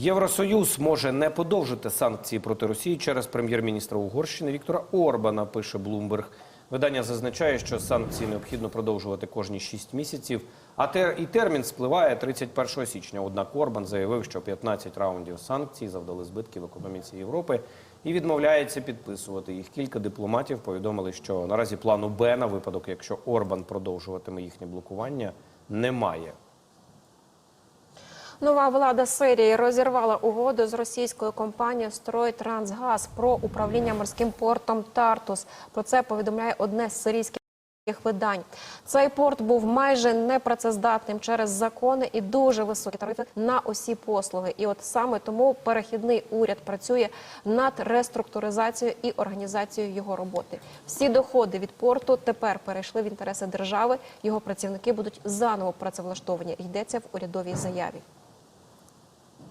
Євросоюз може не подовжити санкції проти Росії через прем'єр-міністра Угорщини Віктора Орбана. Пише Блумберг. Видання зазначає, що санкції необхідно продовжувати кожні 6 місяців, а тер і термін спливає 31 січня. Однак Орбан заявив, що 15 раундів санкцій завдали збитків економіці Європи і відмовляється підписувати їх. Кілька дипломатів повідомили, що наразі плану Б на випадок, якщо Орбан продовжуватиме їхнє блокування, немає. Нова влада Сирії розірвала угоду з російською компанією «Стройтрансгаз» про управління морським портом Тартус. Про це повідомляє одне з сирійських видань. Цей порт був майже непрацездатним через закони і дуже високі тарифи на усі послуги. І от саме тому перехідний уряд працює над реструктуризацією і організацією його роботи. Всі доходи від порту тепер перейшли в інтереси держави. Його працівники будуть заново працевлаштовані. Йдеться в урядовій заяві.